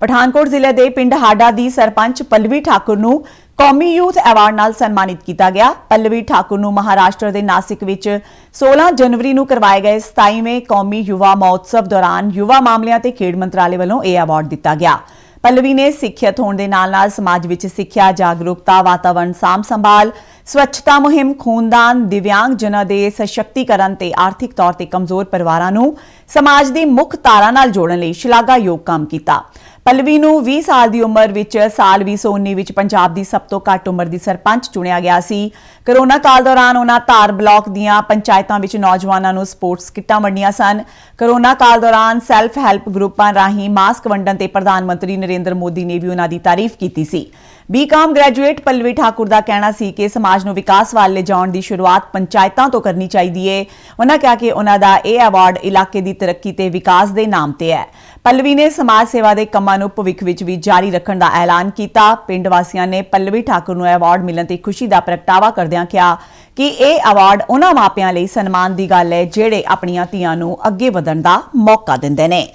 ਪਠਾਨਕੋਟ ਜ਼ਿਲ੍ਹੇ ਦੇ ਪਿੰਡ ਹਾਡਾ ਦੀ ਸਰਪੰਚ ਪੱਲਵੀ ਠਾਕੁਰ ਨੂੰ ਕੌਮੀ ਯੂਥ ਐਵਾਰਡ ਨਾਲ ਸਨਮਾਨਿਤ ਕੀਤਾ ਗਿਆ। ਪੱਲਵੀ ਠਾਕੁਰ ਨੂੰ ਮਹਾਰਾਸ਼ਟਰ ਦੇ ਨਾਸਿਕ ਵਿੱਚ 16 ਜਨਵਰੀ ਨੂੰ ਕਰਵਾਏ ਗਏ 27ਵੇਂ ਕੌਮੀ ਯੁਵਾ ਮਹੋਤਸਵ ਦੌਰਾਨ ਯੁਵਾ ਮਾਮਲਿਆਂ ਤੇ ਖੇਡ ਮੰਤਰਾਲੇ ਵੱਲੋਂ ਇਹ ਐਵਾਰਡ ਦਿੱਤਾ ਗਿਆ। ਪੱਲਵੀ ਨੇ ਸਿੱਖਿਅਤ ਹੋਣ ਦੇ ਨਾਲ-ਨਾਲ ਸਮਾਜ ਵਿੱਚ ਸਿੱਖਿਆ, ਜਾਗਰੂਕਤਾ, ਵਾਤਾਵਰਣ ਸਾਂਭ ਸੰਭਾਲ ਸਵੱਛਤਾ ਮੁਹਿੰਮ, ਖੂਨਦਾਨ, ਦਿਵਿਆਂਗ ਜਨਾਂ ਦੇ ਸਸ਼ਕਤੀਕਰਨ ਤੇ ਆਰਥਿਕ ਤੌਰ ਤੇ ਕਮਜ਼ੋਰ ਪਰਿਵਾਰਾਂ ਨੂੰ ਸਮਾਜ ਦੀ ਮੁੱਖ ਧਾਰਾ ਨਾਲ ਜੋੜਨ ਲਈ ਸ਼ਲਾਘਾਯੋਗ ਕੰਮ ਕੀਤਾ। ਪੱਲਵੀ ਨੂੰ 20 ਸਾਲ ਦੀ ਉਮਰ ਵਿੱਚ ਸਾਲ 2019 ਵਿੱਚ ਪੰਜਾਬ ਦੀ ਸਭ ਤੋਂ ਘੱਟ ਉਮਰ ਦੀ ਸਰਪੰਚ ਚੁਣਿਆ ਗਿਆ ਸੀ। ਕਰੋਨਾ ਕਾਲ ਦੌਰਾਨ ਉਹਨਾਂ ਧਾਰ ਬਲਾਕ ਦੀਆਂ ਪੰਚਾਇਤਾਂ ਵਿੱਚ ਨੌਜਵਾਨਾਂ ਨੂੰ ਸਪੋਰਟਸ ਕਿੱਟਾਂ ਵੰਡੀਆਂ ਸਨ। ਕਰੋਨਾ ਕਾਲ ਦੌਰਾਨ ਸੈਲਫ ਹੈਲਪ ਗਰੁੱਪਾਂ ਰਾਹੀਂ ਮਾਸਕ ਵੰਡਣ ਤੇ ਪ੍ਰਧਾਨ ਮੰਤਰੀ ਨਰਿੰਦਰ ਮੋਦੀ ਨੇ ਵੀ ਉਹਨਾਂ ਦੀ ਤਾਰੀਫ ਕੀਤੀ ਸੀ। ਬੀਕਾਮ ਗ੍ਰੈਜੂਏਟ ਪਲਵੀ ਠਾਕੁਰ ਦਾ ਕਹਿਣਾ ਸੀ ਕਿ ਸਮਾਜ ਨੂੰ ਵਿਕਾਸ ਵੱਲ ਲਿਜਾਉਣ ਦੀ ਸ਼ੁਰੂਆਤ ਪੰਚਾਇਤਾਂ ਤੋਂ ਕਰਨੀ ਚਾਹੀਦੀ ਹੈ ਉਹਨਾਂ ਕਿਹਾ ਕਿ ਉਹਨਾਂ ਦਾ ਇਹ ਅਵਾਰਡ ਇਲਾਕੇ ਦੀ ਤਰੱਕੀ ਤੇ ਵਿਕਾਸ ਦੇ ਨਾਮ ਤੇ ਹੈ। ਪੱਲਵੀ ਨੇ ਸਮਾਜ ਸੇਵਾ ਦੇ ਕੰਮਾਂ ਨੂੰ ਭਵਿੱਖ ਵਿੱਚ ਵੀ ਜਾਰੀ ਰੱਖਣ ਦਾ ਐਲਾਨ ਕੀਤਾ। ਪਿੰਡ ਵਾਸੀਆਂ ਨੇ ਪੱਲਵੀ ਠਾਕੁਰ ਨੂੰ ਅਵਾਰਡ ਮਿਲਣ ਤੇ ਖੁਸ਼ੀ ਦਾ ਪ੍ਰਗਟਾਵਾ ਕਰਦਿਆਂ ਕਿਹਾ ਕਿ ਇਹ ਅਵਾਰਡ ਉਹਨਾਂ ਮਾਪਿਆਂ ਲਈ ਸਨਮਾਨ ਦੀ ਗੱਲ ਹੈ, ਜਿਹੜੇ ਆਪਣੀਆਂ ਧੀਆਂ ਨੂੰ ਅੱਗੇ ਵਧਣ ਦਾ ਮੌਕਾ ਦਿੰਦੇ ਨੇ।